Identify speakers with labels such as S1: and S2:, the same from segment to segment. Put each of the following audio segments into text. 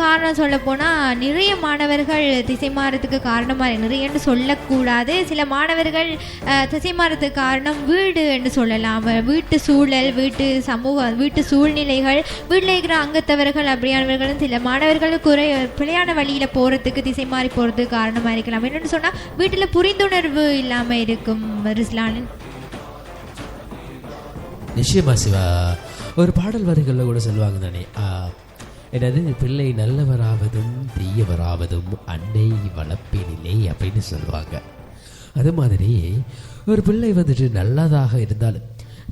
S1: காரணம் சொல்ல போனால் நிறைய மாணவர்கள் திசை மாறத்துக்கு காரணமாக நிறையன்னு சொல்லக்கூடாது. சில மாணவர்கள் திசை மாறத்துக்கு காரணம் வீடு என்று சொல்லலாம். வீட்டு சூழல் வீட்டு சமூகம் வீட்டு சூழ்நிலைகள் வீட்டில் இருக்கிற அங்கத்தவர்கள் அப்படியானவர்களும் சில மாணவர்கள் குறை பிழையான வழியில் போகிறதுக்கு திசை மாறி போகிறதுக்கு காரணமாக இருக்கலாம். என்னென்னு சொன்னால் வீட்டில் புரிந்துணர்வு இல்லாமல் இருக்கும் ரிஸ்லான்.
S2: நிச்சயமா சிவா. ஒரு பாடல் வரிகளில் கூட சொல்லுவாங்க தானே என்னது பிள்ளை நல்லவராவதும் தீயவராவதும் அன்னை வளர்ப்பினிலே அப்படின்னு சொல்லுவாங்க. அது மாதிரி ஒரு பிள்ளை வந்துட்டு நல்லதாக இருந்தாலும்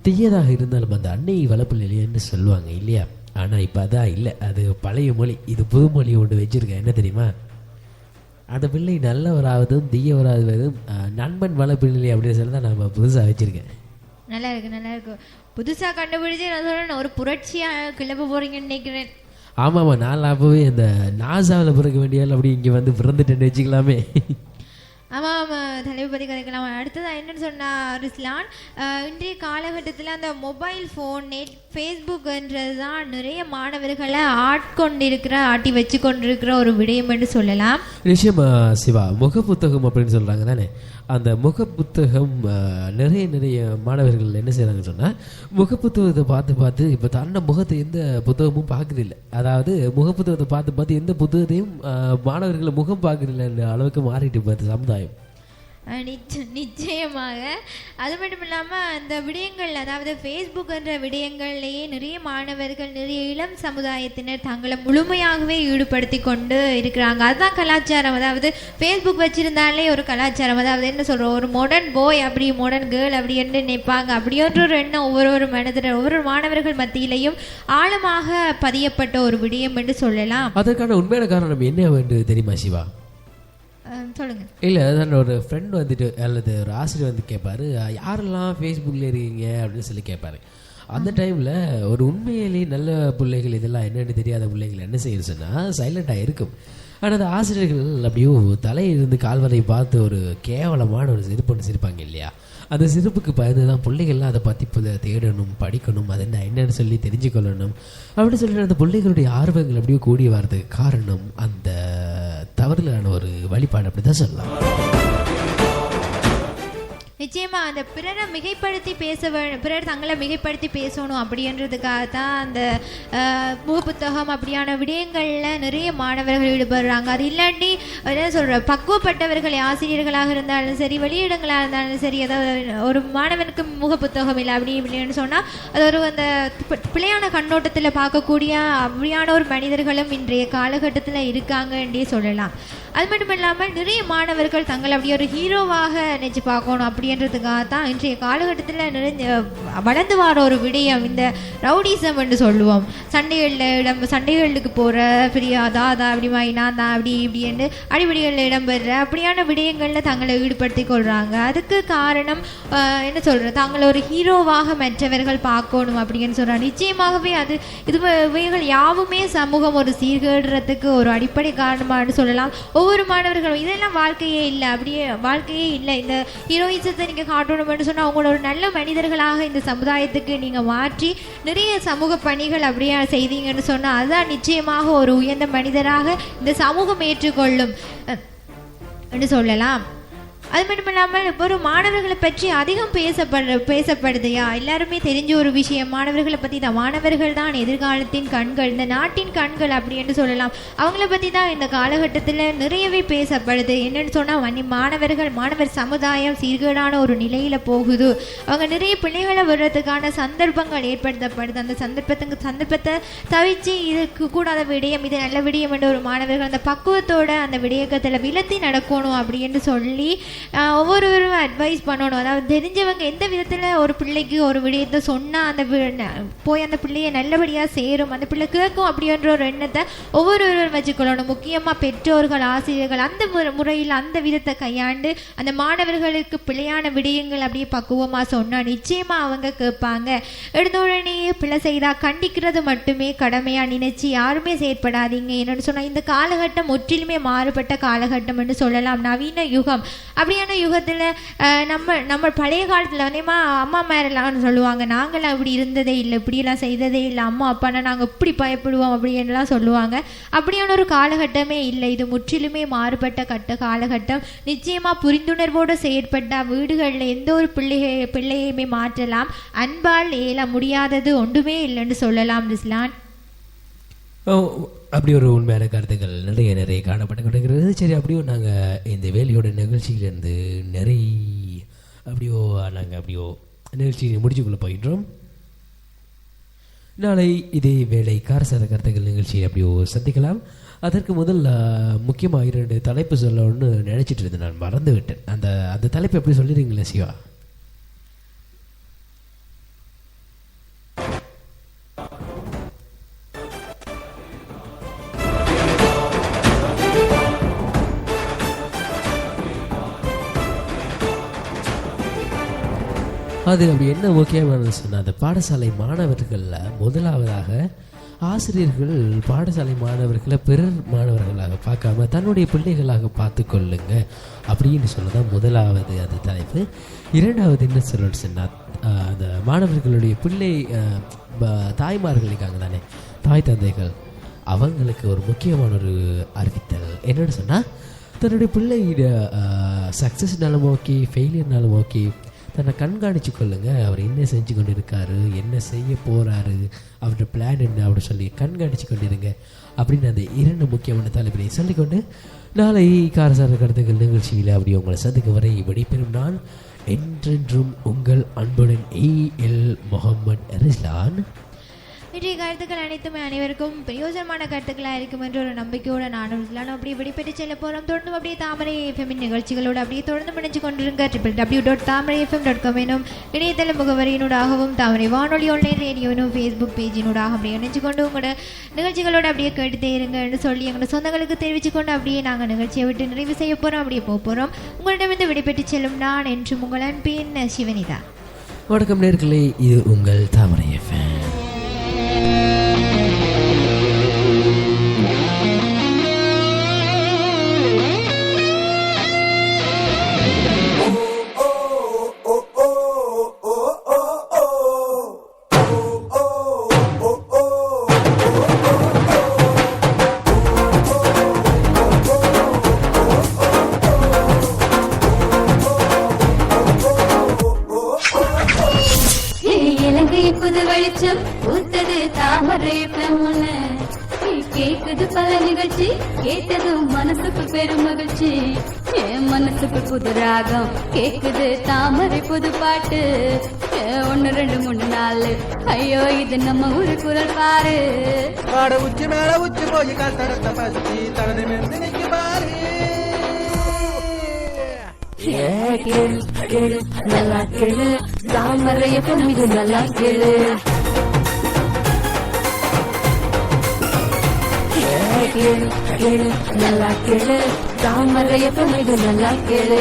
S2: தீயதாக இருந்தாலும் அந்த அன்னை வளர்ப்பு நிலையன்னு சொல்லுவாங்க இல்லையா? ஆனால் இப்போ அதான் இல்லை. அது பழைய மொழி. இது புது மொழி ஒன்று வச்சுருக்கேன். என்ன தெரியுமா? அந்த பிள்ளை நல்லவராவதும் தீயவராவதும் நண்பன் வளர்ப்பு நிலை அப்படின்னு சொல்லி தான் நம்ம புதுசாக வச்சுருக்கேன்.
S1: நல்லா இருக்கு நல்லா இருக்கு புதுசாக கண்டுபிடிச்சு நான் சொல்கிறேன் ஒரு புரட்சியாக கிளம்ப போகிறீங்கன்னு நினைக்கிறேன்.
S2: ஆமாம்மா நான் அப்போவே இந்த நாசாவில் பிறக்க வேண்டிய ஆள் அப்படி இங்கே வந்து பிறந்துட்டேன்னு வச்சுக்கலாமே.
S1: ஆமாம் ஆமாம் பற்றி கதைக்கலாம். அடுத்ததாக என்னன்னு சொன்னா ரிஸ்லான் இன்றைய காலகட்டத்தில் அந்த மொபைல் ஃபோன் நெட் ஃபேஸ்புக்ன்றது தான் நிறைய மாணவர்களை ஆட்கொண்டிருக்கிற ஆட்டி வச்சு கொண்டிருக்கிற ஒரு விடயம் என்று சொல்லலாம்.
S2: நிச்சயமா சிவா. முக புத்தகம் அப்படின்னு சொல்கிறாங்க தானே? அந்த முக புத்தகம் நிறைய நிறைய மாணவர்கள் என்ன செய்கிறாங்கன்னு சொன்னால் முக புத்தகத்தை பார்த்து பார்த்து இப்போ தன்ன முகத்தை எந்த புத்தகமும் பார்க்குறதில்ல. அதாவது முக புத்தகத்தை பார்த்து பார்த்து எந்த புத்தகத்தையும் மாணவர்களை முகம் பார்க்குறதில்ல அளவுக்கு மாறிட்டு பார்த்து சமுதாயம்.
S1: நிச்ச நிச்சயமாக. அது மட்டும் இல்லாமல் அந்த விடயங்கள் அதாவது ஃபேஸ்புக் என்ற விடயங்கள்லேயே நிறைய மாணவர்கள் நிறைய இளம் சமுதாயத்தினர் தங்களை முழுமையாகவே ஈடுபடுத்தி கொண்டு இருக்கிறாங்க. அதுதான் கலாச்சாரம். அதாவது ஃபேஸ்புக் வச்சுருந்தாலே ஒரு கலாச்சாரம். அதாவது என்ன சொல்கிறோம் ஒரு மாடர்ன் போய் அப்படி மாடர்ன் கேர்ள் அப்படி என்று நினைப்பாங்க. அப்படின்ற ஒரு எண்ணம் ஒவ்வொரு ஒரு மனதில் ஒவ்வொரு மாணவர்கள் மத்தியிலையும் ஆழமாக பதியப்பட்ட ஒரு விடயம் என்று சொல்லலாம்.
S2: அதற்கான உண்மையான காரணம் என்ன என்று தெரியுமா சிவா?
S1: அஹ், சொல்லுங்க.
S2: இல்லை அதான் ஒரு ஃப்ரெண்ட் வந்துட்டு அல்லது ஒரு ஆசிரியர் வந்து கேட்பாரு யாரெல்லாம் ஃபேஸ்புக்கில் இருக்கீங்க? அப்படின்னு சொல்லி கேட்பாரு அந்த டைமில் ஒரு உண்மையிலேயே நல்ல பிள்ளைகள் இதெல்லாம் என்னன்னு தெரியாத பிள்ளைகள் என்ன செய்யுது சொன்னால் சைலண்டாக இருக்கும். ஆனால் அந்த ஆசிரியர்கள் அப்படியோ தலையிலிருந்து கால்வரை பார்த்து ஒரு கேவலமான ஒரு சிரிப்பு ஒன்று சிரிப்பாங்க இல்லையா? அந்த சிரிப்புக்கு பயந்து தான் பிள்ளைகள்லாம் அதை பற்றி இப்போ தேடணும் படிக்கணும் அது என்ன என்னன்னு சொல்லி தெரிஞ்சுக்கொள்ளணும் அப்படின்னு சொல்லிட்டு அந்த பிள்ளைகளுடைய ஆர்வங்கள் அப்படியே கூடி வர்றதுக்கு காரணம் அந்த தவறுகளான ஒரு வழிபாடு அப்படி தான் சொல்லலாம்.
S1: நிச்சயமா அந்த பிறரை மிகைப்படுத்தி பேச பிறர் தங்களை மிகைப்படுத்தி பேசணும் அப்படின்றதுக்காக தான் அந்த அஹ், புத்தகம் அப்படியான விடயங்களில் நிறைய மாணவர்கள் ஈடுபடுறாங்க. அது இல்லாட்டி என்ன சொல்கிற பக்குவப்பட்டவர்கள் ஆசிரியர்களாக இருந்தாலும் சரி வெளியிடங்களாக இருந்தாலும் சரி ஏதாவது ஒரு மாணவனுக்கு முக புத்தகம் இல்லை அப்படி இப்படின்னு சொன்னால் அது ஒரு அந்த பிள்ளையான கண்ணோட்டத்தில் பார்க்கக்கூடிய அப்படியான ஒரு மனிதர்களும் இன்றைய காலகட்டத்தில் இருக்காங்கன்றே சொல்லலாம். அது மட்டும் இல்லாமல் நிறைய மாணவர்கள் தங்களை அப்படி ஒரு ஹீரோவாக நினச்சி பார்க்கணும் அப்படின்றதுக்காக தான் இன்றைய காலகட்டத்தில் நிறைஞ்ச வளர்ந்து வர ஒரு விடயம் இந்த ரவுடிசம் என்று சொல்லுவோம். சண்டைகளில் இடம் சண்டைகளுக்கு போகிற பெரிய தாதா அப்படி மாதிரி நான் தான் அப்படி இப்படின்னு அடிப்படைகளில் இடம்பெற அப்படியான விடயங்களில் தங்களை ஈடுபடுத்தி கொள்கிறாங்க அதுக்கு காரணம் என்ன சொல்கிறது தங்களை ஒரு ஹீரோவாக மற்றவர்கள் பார்க்கணும் அப்படின்னு சொல்கிறாங்க நிச்சயமாகவே அது இது இவைகள் யாவுமே சமூகம் ஒரு சீர்கேடுறதுக்கு ஒரு அடிப்படை காரணமானு சொல்லலாம். ஒவ்வொரு மாணவர்களும் இதெல்லாம் வாழ்க்கையே இல்லை அப்படியே வாழ்க்கையே இல்லை. இந்த ஹீரோயிசத்தை நீங்கள் காட்டணும்னு சொன்னால் அவங்களோட ஒரு நல்ல மனிதர்களாக இந்த சமுதாயத்துக்கு நீங்கள் மாற்றி நிறைய சமூக பணிகள் அப்படியே செய்தீங்கன்னு சொன்னால் அதுதான் நிச்சயமாக ஒரு உயர்ந்த மனிதராக இந்த சமூகம் ஏற்றுக்கொள்ளும். என்று சொல்லலாம். அது மட்டும் இல்லாமல் இப்போ ஒரு மாணவர்களை பற்றி அதிகம் பேசப்படுற பேசப்படுதையா? எல்லாருமே தெரிஞ்ச ஒரு விஷயம். மாணவர்களை பற்றி தான். மாணவர்கள் தான் எதிர்காலத்தின் கண்கள். இந்த நாட்டின் கண்கள் அப்படி என்று சொல்லலாம். அவங்கள பற்றி தான் இந்த காலகட்டத்தில் நிறையவே பேசப்படுது. என்னன்னு சொன்னால் மாணவர்கள் மாணவர் சமுதாயம் சீர்கேடான ஒரு நிலையில் போகுது. அவங்க நிறைய பிள்ளைகளை விடுறதுக்கான சந்தர்ப்பங்கள் ஏற்படுத்தப்படுது. அந்த சந்தர்ப்பத்துக்கு சந்தர்ப்பத்தை தவிச்சு இதுக்கு கூடாத விடயம் இது நல்ல விடயம் என்று ஒரு மாணவர்கள் அந்த பக்குவத்தோட அந்த விடயக்கத்தில் விலத்தி நடக்கணும் அப்படின்னு சொல்லி ஒவ்வொருவரும் அட்வைஸ் பண்ணணும். அதாவது தெரிஞ்சவங்க எந்த விதத்தில் ஒரு பிள்ளைக்கு ஒரு விடயத்தை சொன்னால் அந்த போய் அந்த பிள்ளையை நல்லபடியாக சேரும் அந்த பிள்ளை கேட்கும் அப்படின்ற ஒரு எண்ணத்தை ஒவ்வொருவரும் வச்சுக்கொள்ளணும். முக்கியமாக பெற்றோர்கள் ஆசிரியர்கள் அந்த முறையில் அந்த விதத்தை கையாண்டு அந்த மாணவர்களுக்கு பிழையான விடயங்கள் அப்படியே பக்குவமாக சொன்னால் நிச்சயமாக அவங்க கேட்பாங்க. எடுத்த உடனே பிள்ளை செய்தா கண்டிக்கிறது மட்டுமே கடமையாக நினைச்சு யாருமே செயற்படாதீங்க. என்னன்னு சொன்னால் இந்த காலகட்டம் முற்றிலுமே மாறுபட்ட காலகட்டம் என்று சொல்லலாம். நவீன யுகம் அப்படியான யுகத்தில் நம்ம நம்ம பழைய காலத்தில் வந்துமா அம்மா மேரெல்லாம் சொல்லுவாங்க. நாங்களாம் இப்படி இருந்ததே இல்லை இப்படியெல்லாம் செய்ததே இல்லை. அம்மா அப்பானா நாங்கள் இப்படி பயப்படுவோம் அப்படின்லாம் சொல்லுவாங்க. அப்படியான ஒரு காலகட்டமே இல்லை. இது முற்றிலுமே மாறுபட்ட கட்ட காலகட்டம். நிச்சயமாக புரிந்துணர்வோடு செயற்பட்ட வீடுகளில் எந்த ஒரு பிள்ளையை பிள்ளையுமே மாற்றலாம். அன்பால் ஏல முடியாதது ஒன்றுமே இல்லைன்னு சொல்லலாம் ரிஸ்லான்
S2: அப்படி ஒரு உண்மையான கருத்துக்கள் நிறைய நிறைய காணப்பட்டு கொண்டிருக்கிறது சரி அப்படியோ நாங்கள் இந்த வேலையோட நிகழ்ச்சியிலேருந்து நிறைய அப்படியோ நாங்கள் அப்படியோ நிகழ்ச்சியை முடிச்சுக்கொள்ள போயிட்டோம் நாளை இதே வேலை காரசார கருத்துக்கள் நிகழ்ச்சியை அப்படியோ சந்திக்கலாம். அதற்கு முதல்ல முக்கியமாக இரண்டு தலைப்பு சொல்லணும்னு நினச்சிட்டு இருந்தேன். நான் மறந்து விட்டேன் அந்த அந்த தலைப்பு எப்படி சொல்லிடுங்களே சிவா? அது அப்படி என்ன முக்கியமானது சொன்னால் அந்த பாடசாலை மாணவர்களில் முதலாவதாக ஆசிரியர்கள் பாடசாலை மாணவர்களை பிறர் மாணவர்களாக பார்க்காம தன்னுடைய பிள்ளைகளாக பார்த்து கொள்ளுங்க அப்படின்னு சொல்லதான் முதலாவது அது தலைப்பு. இரண்டாவது என்ன சொல்லணும்னு சொன்னால் அந்த மாணவர்களுடைய பிள்ளை தாய்மார்கள் இருக்காங்க தானே தாய் தந்தைகள் அவங்களுக்கு ஒரு முக்கியமான ஒரு அறிவித்தல். என்னென்னு சொன்னால் தன்னுடைய பிள்ளையிட சக்ஸஸ்னாலும் ஓகே ஃபெயிலியர்னாலும் ஓகே தன்னை கண்காணித்து கொள்ளுங்கள் அவர் என்ன செஞ்சு கொண்டு இருக்காரு என்ன செய்ய போகிறாரு அவரோட பிளான் என்ன அப்படின்னு சொல்லி கண்காணித்து கொண்டிருங்க அப்படின்னு அந்த இரண்டு முக்கியமான தலைப்பினை சொல்லிக்கொண்டு நாளை காரசார கருத்துக்கள் நிகழ்ச்சியில் அப்படி உங்களை சந்திக்க வரை விடைபெறும் நான் என்றென்றும் உங்கள் அன்புடன் ஏ எல் முகமது ரிஸ்லான்.
S1: இன்றைய கருத்துக்கள் அனைத்துமே அனைவருக்கும் பிரயோஜனமான கருத்துக்களாக இருக்கும் என்ற ஒரு நம்பிக்கையோட நானும் நான் அப்படியே விடைபெற்று செல்ல போகிறோம் தொடர்ந்து அப்படியே தாமரை எஃப்எம்மின் நிகழ்ச்சிகளோடு அப்படியே தொடர்ந்து முடிஞ்சு கொண்டிருங்க. Triple W dot Thamarai FM dot com எனும் இணையதள முகவரியினூடாகவும் தாமரை வானொலி ஆன்லைன் ரேடியோனும் ஃபேஸ்புக் பேஜினூடாக அப்படியே இணைஞ்சு கொண்டு உங்களோட நிகழ்ச்சிகளோடு அப்படியே கேட்டுட்டே இருங்கன்னு சொல்லி எங்களோட சொந்தங்களுக்கு தெரிவித்து கொண்டு அப்படியே நாங்கள் நிகழ்ச்சியை விட்டு நிறைவு செய்ய போகிறோம் அப்படியே போக போகிறோம் உங்களிடமிருந்து விடைபெற்று செல்லும் நான் என்று உங்கள் அன்பின் சிவனிதா.
S2: வணக்கம் நேர்களே இது உங்கள் தாமரை எஃப்எம்
S3: தாமரை பெமுன கேக்குது பல நிகழ்ச்சி கேட்டதும் மனசுக்கு பெரும் மகிழ்ச்சி. என் மனசுக்கு புது ராகம் கேக்குது தாமரை புது பாட்டு. ஏ, ஒண்ணு ரெண்டு மூணு நாலு. ஐயோ இது நம்ம ஊரு குரல் பாரு.
S4: காட உச்சி மேல உச்சி போய் கால் தரத்த பசி தனது மெந்து நிக்கு பாரு.
S3: ஏ, கேளு கேளு நல்லா கேளு. தாமரைய பொண்ணு நல்லா கேளு. கேளு கேளு நல்லா கேளு. தாமரைய பொண்ணு நல்லா கேளு.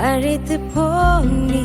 S5: அழைத்து போனி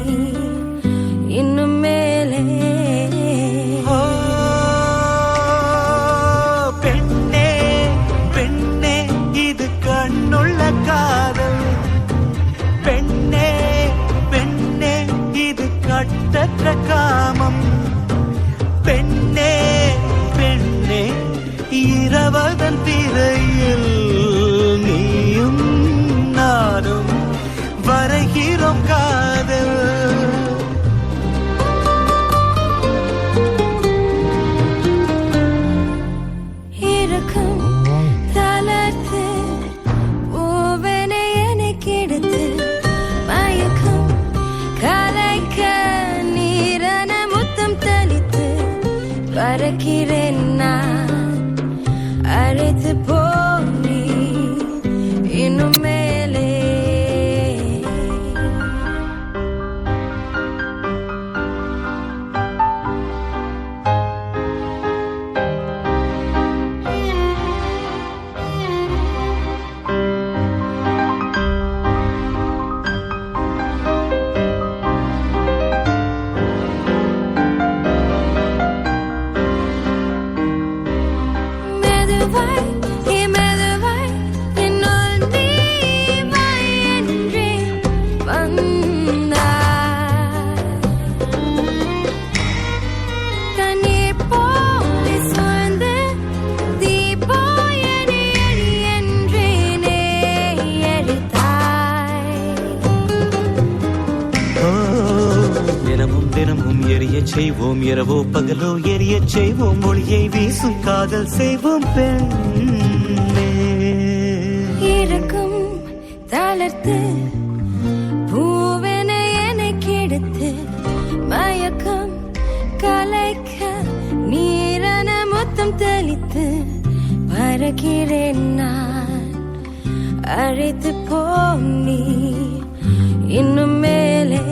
S6: செய்வோம் இரவோ பகலோ எரிய செய்வோம் மொழியை வீசும் காதல் செய்வோம் பெண்ணே.
S5: இருக்கும் தளர்த்து பூவென என்னை கெடுத்து மயக்கம் கலைக்க நீரன முத்தம் தெளித்து பறக்கிறேன் நான் அழைத்து போம் நீ இன்னும் மேலே.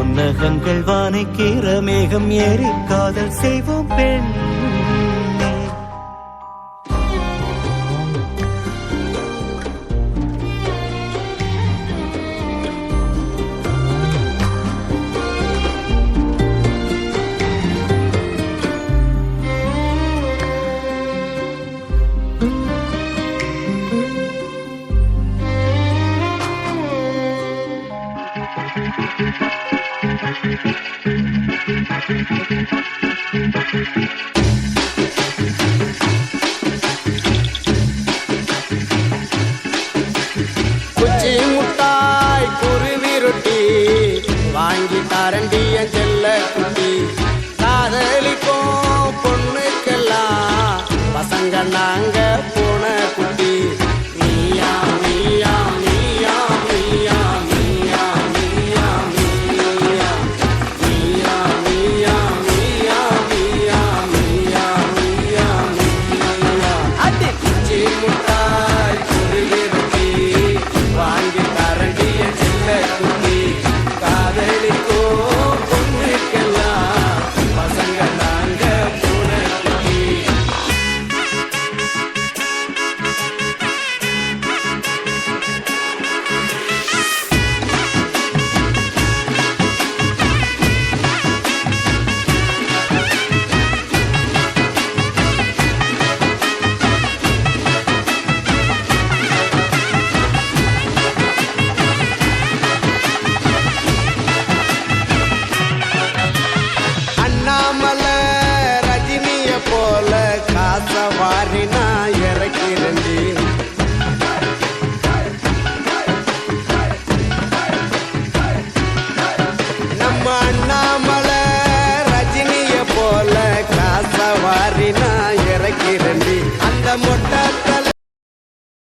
S6: புன்னகங்கள் வானைக்கீர மேகம் ஏறி காதல் செய்வோம் பெண்.
S7: வாங்கி தரண்டிய செல்ல குட்டி. காதலிப்போம் பொண்ணுக்கெல்லாம். பசங்க நாங்க போ